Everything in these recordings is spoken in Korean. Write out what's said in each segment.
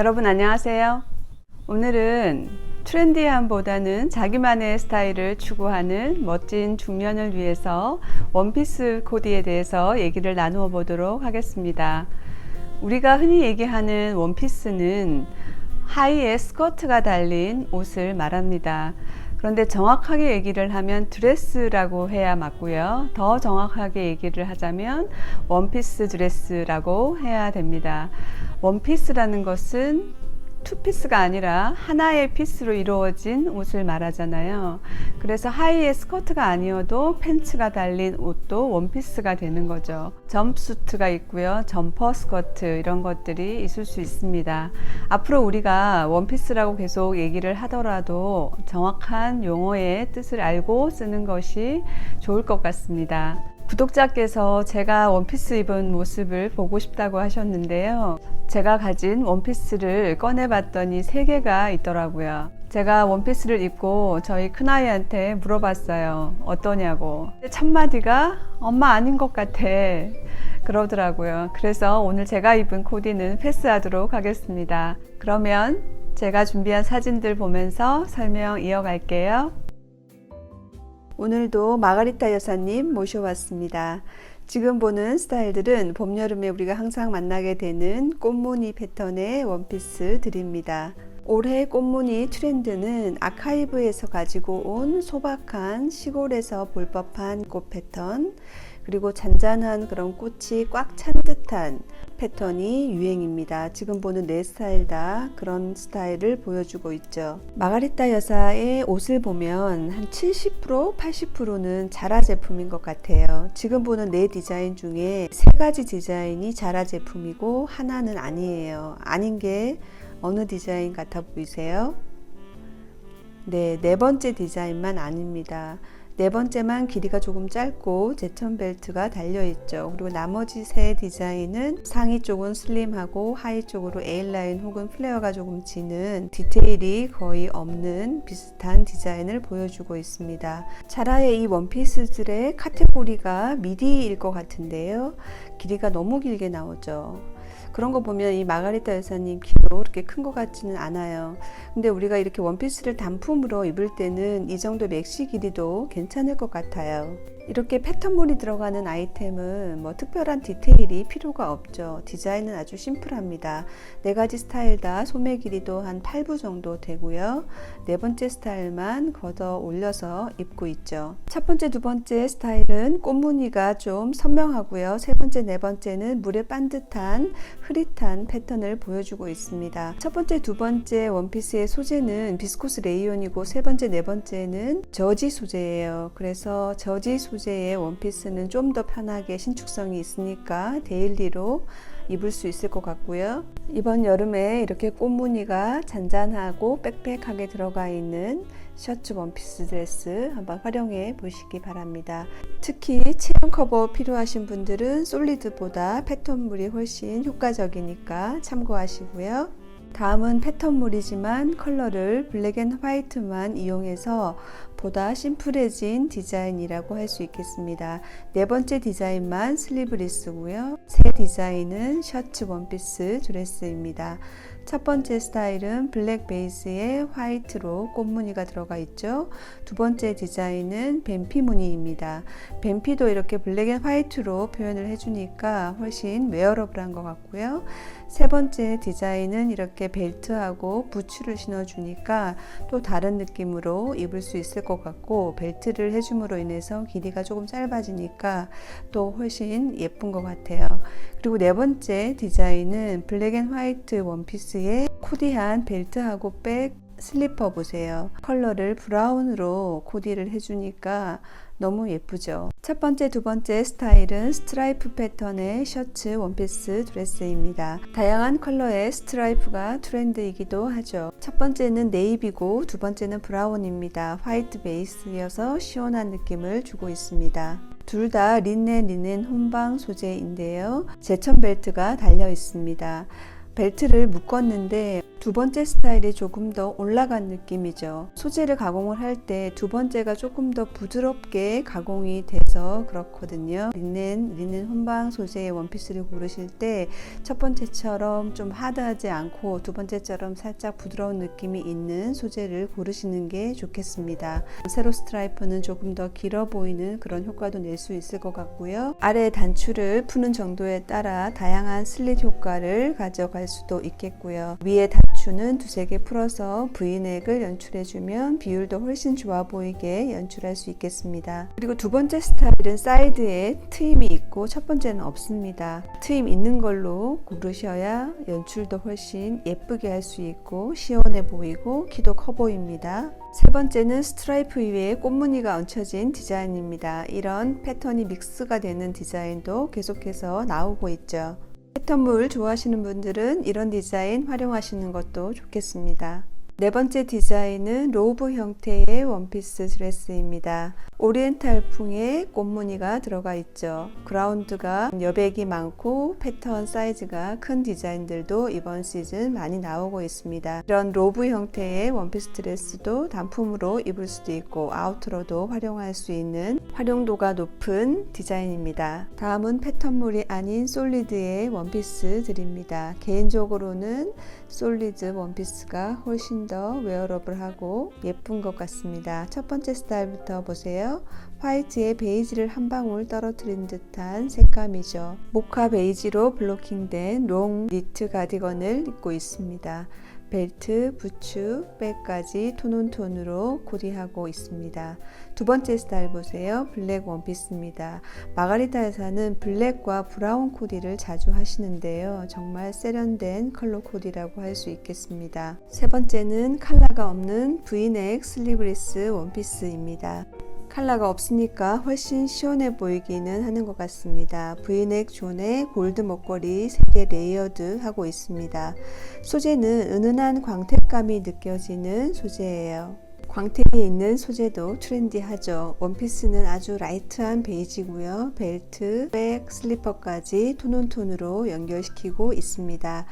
여러분 안녕하세요. 오늘은 트렌디함보다는 자기만의 스타일을 추구하는 멋진 중년을 위해서 원피스 코디에 대해서 얘기를 나누어 보도록 하겠습니다. 우리가 흔히 얘기하는 원피스는 하의에 스커트가 달린 옷을 말합니다. 그런데 정확하게 얘기를 하면 드레스라고 해야 맞고요. 더 정확하게 얘기를 하자면 원피스 드레스라고 해야 됩니다. 원피스라는 것은 투피스가 아니라 하나의 피스로 이루어진 옷을 말하잖아요. 그래서 하의에 스커트가 아니어도 팬츠가 달린 옷도 원피스가 되는 거죠. 점프수트가 있고요. 점퍼 스커트 이런 것들이 있을 수 있습니다. 앞으로 우리가 원피스라고 계속 얘기를 하더라도 정확한 용어의 뜻을 알고 쓰는 것이 좋을 것 같습니다. 구독자께서 제가 원피스 입은 모습을 보고 싶다고 하셨는데요. 제가 가진 원피스를 꺼내봤더니 세 개가 있더라고요. 제가 원피스를 입고 저희 큰아이한테 물어봤어요. 어떠냐고. 첫 마디가 엄마 아닌 것 같아. 그러더라고요. 그래서 오늘 제가 입은 코디는 패스하도록 하겠습니다. 그러면 제가 준비한 사진들 보면서 설명 이어갈게요. 오늘도 마가리타 여사님 모셔왔습니다. 지금 보는 스타일들은 봄, 여름에 우리가 항상 만나게 되는 꽃무늬 패턴의 원피스 들입니다. 올해 꽃무늬 트렌드는 아카이브에서 가지고 온 소박한 시골에서 볼 법한 꽃 패턴, 그리고 잔잔한 그런 꽃이 꽉 찬 듯한 패턴이 유행입니다. 지금 보는 네 스타일 다 그런 스타일을 보여주고 있죠. 마가리타 여사의 옷을 보면 한 70% 80%는 자라 제품인 것 같아요. 지금 보는 네 디자인 중에 세 가지 디자인이 자라 제품이고 하나는 아니에요. 아닌 게 어느 디자인 같아 보이세요? 네, 네 번째 디자인만 아닙니다. 네 번째만 길이가 조금 짧고 제천 벨트가 달려 있죠. 그리고 나머지 세 디자인은 상의 쪽은 슬림하고 하의 쪽으로 A라인 혹은 플레어가 조금 지는 디테일이 거의 없는 비슷한 디자인을 보여주고 있습니다. 자라의 이 원피스들의 카테고리가 미디일 것 같은데요. 길이가 너무 길게 나오죠. 그런 거 보면 이 마가리타 여사님 키도 그렇게 큰 것 같지는 않아요. 근데 우리가 이렇게 원피스를 단품으로 입을 때는 이 정도 맥시 길이도 괜찮을 것 같아요. 이렇게 패턴물이 들어가는 아이템은 뭐 특별한 디테일이 필요가 없죠. 디자인은 아주 심플합니다. 네 가지 스타일 다 소매 길이도 한 8부 정도 되고요. 네 번째 스타일만 걷어 올려서 입고 있죠. 첫 번째, 두 번째 스타일은 꽃무늬가 좀 선명하고요. 세 번째, 네 번째는 물에 반듯한 흐릿한 패턴을 보여주고 있습니다. 첫 번째, 두 번째 원피스의 소재는 비스코스 레이온이고 세 번째, 네 번째는 저지 소재예요. 그래서 저지 소재의 원피스는 좀 더 편하게 신축성이 있으니까 데일리로 입을 수 있을 것 같고요. 이번 여름에 이렇게 꽃무늬가 잔잔하고 빽빽하게 들어가 있는 셔츠 원피스 드레스 한번 활용해 보시기 바랍니다. 특히 체형 커버 필요하신 분들은 솔리드보다 패턴물이 훨씬 효과적이니까 참고하시고요. 다음은 패턴물이지만 컬러를 블랙 앤 화이트만 이용해서 보다 심플해진 디자인이라고 할 수 있겠습니다. 네 번째 디자인만 슬리브리스고요. 새 디자인은 셔츠 원피스 드레스입니다. 첫 번째 스타일은 블랙 베이스에 화이트로 꽃무늬가 들어가 있죠. 두 번째 디자인은 뱀피 무늬입니다. 뱀피도 이렇게 블랙 앤 화이트로 표현을 해주니까 훨씬 웨어러블한 것 같고요. 세 번째 디자인은 이렇게 벨트하고 부츠를 신어주니까 또 다른 느낌으로 입을 수 있을 것 같고 벨트를 해줌으로 인해서 길이가 조금 짧아지니까 또 훨씬 예쁜 것 같아요. 그리고 네 번째 디자인은 블랙 앤 화이트 원피스에 코디한 벨트하고 백 슬리퍼 보세요. 컬러를 브라운으로 코디를 해주니까 너무 예쁘죠. 첫 번째, 두 번째 스타일은 스트라이프 패턴의 셔츠 원피스 드레스입니다. 다양한 컬러의 스트라이프가 트렌드이기도 하죠. 첫 번째는 네이비고 두 번째는 브라운입니다. 화이트 베이스여서 시원한 느낌을 주고 있습니다. 둘다 린넨 리넨 혼방 소재인데요. 제천 벨트가 달려 있습니다. 벨트를 묶었는데 두 번째 스타일이 조금 더 올라간 느낌이죠. 소재를 가공을 할 때 두 번째가 조금 더 부드럽게 가공이 돼서 있어서 그렇거든요. 리넨, 리넨 혼방 소재의 원피스를 고르실 때 첫 번째처럼 좀 하드하지 않고 두 번째처럼 살짝 부드러운 느낌이 있는 소재를 고르시는 게 좋겠습니다. 세로 스트라이프는 조금 더 길어 보이는 그런 효과도 낼 수 있을 것 같고요. 아래 단추를 푸는 정도에 따라 다양한 슬릿 효과를 가져갈 수도 있겠고요. 위에 단추 는 두세 개 풀어서 브이넥을 연출해주면 비율도 훨씬 좋아 보이게 연출할 수 있겠습니다. 그리고 두 번째 스타일은 사이드에 트임이 있고 첫 번째는 없습니다. 트임 있는 걸로 고르셔야 연출도 훨씬 예쁘게 할 수 있고 시원해 보이고 키도 커 보입니다. 세 번째는 스트라이프 위에 꽃무늬가 얹혀진 디자인입니다. 이런 패턴이 믹스가 되는 디자인도 계속해서 나오고 있죠. 패턴물 좋아하시는 분들은 이런 디자인 활용하시는 것도 좋겠습니다. 네 번째 디자인은 로브 형태의 원피스 드레스입니다. 오리엔탈풍의 꽃무늬가 들어가 있죠. 그라운드가 여백이 많고 패턴 사이즈가 큰 디자인들도 이번 시즌 많이 나오고 있습니다. 이런 로브 형태의 원피스 드레스도 단품으로 입을 수도 있고 아우터로도 활용할 수 있는 활용도가 높은 디자인입니다. 다음은 패턴물이 아닌 솔리드의 원피스 드립니다. 개인적으로는 솔리드 원피스가 훨씬 더 웨어러블하고 예쁜 것 같습니다. 첫 번째 스타일부터 보세요. 화이트에 베이지를 한 방울 떨어뜨린 듯한 색감이죠. 모카 베이지로 블로킹된 롱 니트 가디건을 입고 있습니다. 벨트, 부츠, 백까지 톤온톤으로 코디하고 있습니다. 두 번째 스타일 보세요. 블랙 원피스입니다. 마가리타 여사는 블랙과 브라운 코디를 자주 하시는데요. 정말 세련된 컬러 코디라고 할 수 있겠습니다. 세 번째는 컬러가 없는 브이넥 슬리브리스 원피스입니다. 컬러가 없으니까 훨씬 시원해 보이기는 하는 것 같습니다. 브이넥 존에 골드 목걸이 3개 레이어드 하고 있습니다. 소재는 은은한 광택감이 느껴지는 소재예요. 광택이 있는 소재도 트렌디하죠. 원피스는 아주 라이트한 베이지고요. 벨트, 백, 슬리퍼까지 톤온톤으로 연결시키고 있습니다.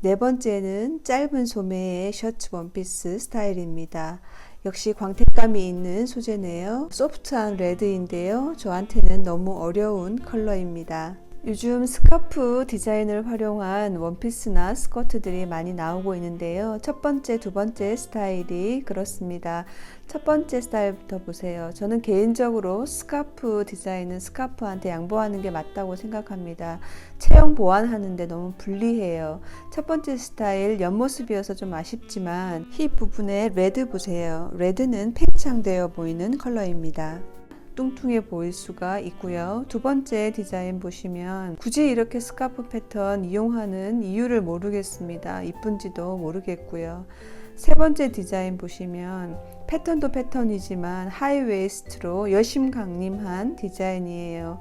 네 번째는 짧은 소매의 셔츠 원피스 스타일입니다. 역시 광택감이 있는 소재네요. 소프트한 레드인데요. 저한테는 너무 어려운 컬러입니다. 요즘 스카프 디자인을 활용한 원피스나 스커트들이 많이 나오고 있는데요. 첫 번째, 두 번째 스타일이 그렇습니다. 첫 번째 스타일부터 보세요. 저는 개인적으로 스카프 디자인은 스카프한테 양보하는 게 맞다고 생각합니다. 체형 보완하는데 너무 불리해요. 첫 번째 스타일 옆모습이어서 좀 아쉽지만 힙 부분에 레드 보세요. 레드는 팽창되어 보이는 컬러입니다. 뚱뚱해 보일 수가 있고요. 두 번째 디자인 보시면 굳이 이렇게 스카프 패턴 이용하는 이유를 모르겠습니다. 이쁜지도 모르겠고요. 세 번째 디자인 보시면 패턴도 패턴이지만 하이웨이스트로 여심 강림한 디자인이에요.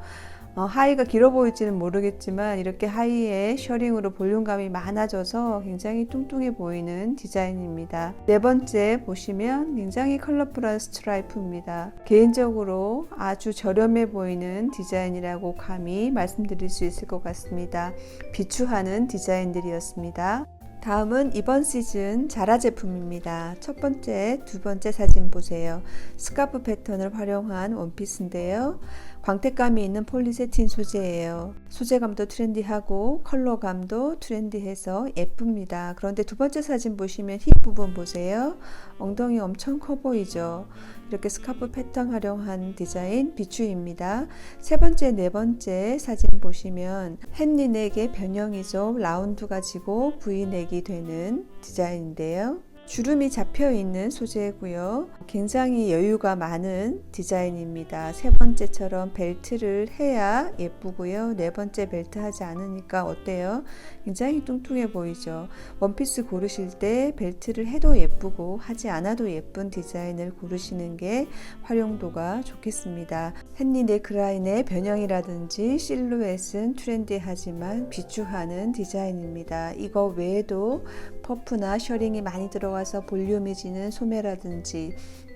어, 하이가 길어 보일지는 모르겠지만 이렇게 하이에 셔링으로 볼륨감이 많아져서 굉장히 뚱뚱해 보이는 디자인입니다. 네 번째 보시면 굉장히 컬러풀한 스트라이프입니다. 개인적으로 아주 저렴해 보이는 디자인이라고 감히 말씀드릴 수 있을 것 같습니다. 비추하는 디자인들이었습니다. 다음은 이번 시즌 자라 제품입니다. 첫 번째, 두 번째 사진 보세요. 스카프 패턴을 활용한 원피스인데요. 광택감이 있는 폴리세틴 소재예요. 소재감도 트렌디하고 컬러감도 트렌디해서 예쁩니다. 그런데 두 번째 사진 보시면 힙 부분 보세요. 엉덩이 엄청 커 보이죠? 이렇게 스카프 패턴 활용한 디자인 비추입니다. 세 번째, 네 번째 사진 보시면 햇니넥의 변형이죠. 라운드 가 지고 V넥이 되는 디자인인데요. 주름이 잡혀 있는 소재고요. 굉장히 여유가 많은 디자인입니다. 세 번째처럼 벨트를 해야 예쁘고요. 네 번째 벨트 하지 않으니까 어때요? 굉장히 뚱뚱해 보이죠. 원피스 고르실 때 벨트를 해도 예쁘고 하지 않아도 예쁜 디자인을 고르시는 게 활용도가 좋겠습니다. 헨리 네크라인의 변형이라든지 실루엣은 트렌디하지만 비추하는 디자인입니다. 이거 외에도 퍼프나 셔링이 많이 들어가서 볼륨이 지는 소매라든지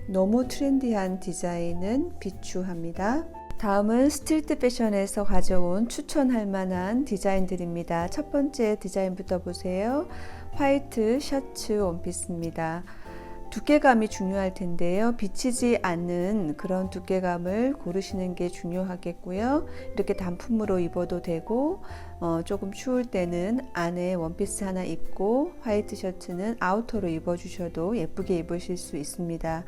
너무 트렌디한 디자인은 비추합니다. 다음은 스트리트 패션에서 가져온 추천할 만한 디자인들입니다. 첫 번째 디자인부터 보세요. 화이트 셔츠 원피스입니다. 두께감이 중요할 텐데요. 비치지 않는 그런 두께감을 고르시는 게 중요하겠고요. 이렇게 단품으로 입어도 되고 어, 조금 추울 때는 안에 원피스 하나 입고 화이트 셔츠는 아우터로 입어주셔도 예쁘게 입으실 수 있습니다.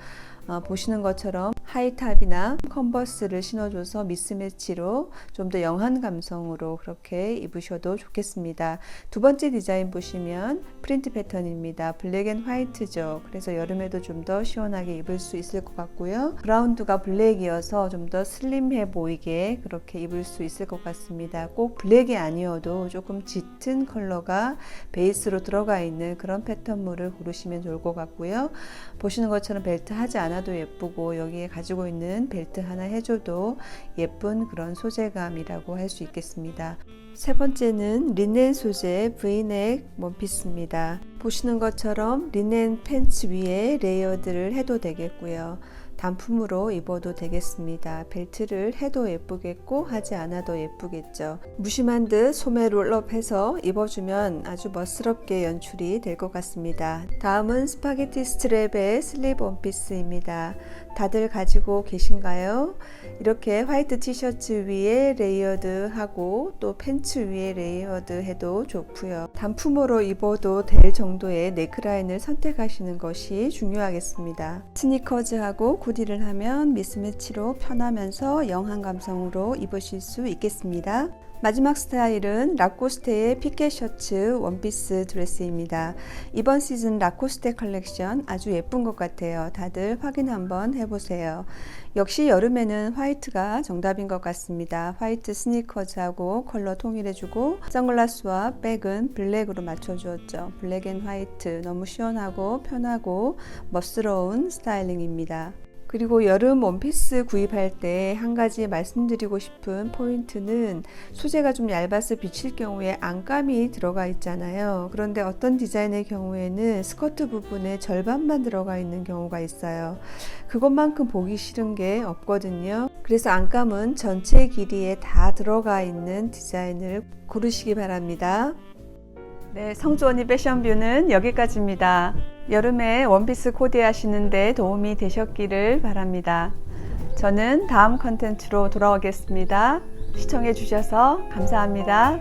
어, 보시는 것처럼 하이탑이나 컨버스를 신어줘서 미스매치로 좀 더 영한 감성으로 그렇게 입으셔도 좋겠습니다. 두 번째 디자인 보시면 프린트 패턴입니다. 블랙 앤 화이트죠. 그래서 여름에도 좀 더 시원하게 입을 수 있을 것 같고요. 그라운드가 블랙이어서 좀 더 슬림해 보이게 그렇게 입을 수 있을 것 같습니다. 꼭 블랙이 아니어도 조금 짙은 컬러가 베이스로 들어가 있는 그런 패턴물을 고르시면 좋을 것 같고요. 보시는 것처럼 벨트 하지 않아도 예쁘고 여기에 가지고 있는 벨트 하나 해줘도 예쁜 그런 소재감이라고 할 수 있겠습니다. 세 번째는 리넨 소재 브이넥 원피스입니다. 보시는 것처럼 리넨 팬츠 위에 레이어드를 해도 되겠고요. 단품으로 입어도 되겠습니다. 벨트를 해도 예쁘겠고 하지 않아도 예쁘겠죠. 무심한 듯 소매 롤업해서 입어주면 아주 멋스럽게 연출이 될 것 같습니다. 다음은 스파게티 스트랩의 슬립 원피스입니다. 다들 가지고 계신가요? 이렇게 화이트 티셔츠 위에 레이어드 하고 또 팬츠 위에 레이어드 해도 좋고요. 단품으로 입어도 될 정도의 네크라인을 선택하시는 것이 중요하겠습니다. 스니커즈하고 구디를 하면 미스매치로 편하면서 영한 감성으로 입으실 수 있겠습니다. 마지막 스타일은 라코스테의 피켓 셔츠 원피스 드레스입니다. 이번 시즌 라코스테 컬렉션 아주 예쁜 것 같아요. 다들 확인 한번 해보세요. 역시 여름에는 화이트가 정답인 것 같습니다. 화이트 스니커즈하고 컬러 통일해주고 선글라스와 백은 블랙으로 맞춰주었죠. 블랙 앤 화이트 너무 시원하고 편하고 멋스러운 스타일링입니다. 그리고 여름 원피스 구입할 때 한 가지 말씀드리고 싶은 포인트는 소재가 좀 얇아서 비칠 경우에 안감이 들어가 있잖아요. 그런데 어떤 디자인의 경우에는 스커트 부분에 절반만 들어가 있는 경우가 있어요. 그것만큼 보기 싫은 게 없거든요. 그래서 안감은 전체 길이에 다 들어가 있는 디자인을 고르시기 바랍니다. 네, 성주 언니 패션뷰는 여기까지입니다. 여름에 원피스 코디 하시는데 도움이 되셨기를 바랍니다. 저는 다음 컨텐츠로 돌아오겠습니다. 시청해 주셔서 감사합니다.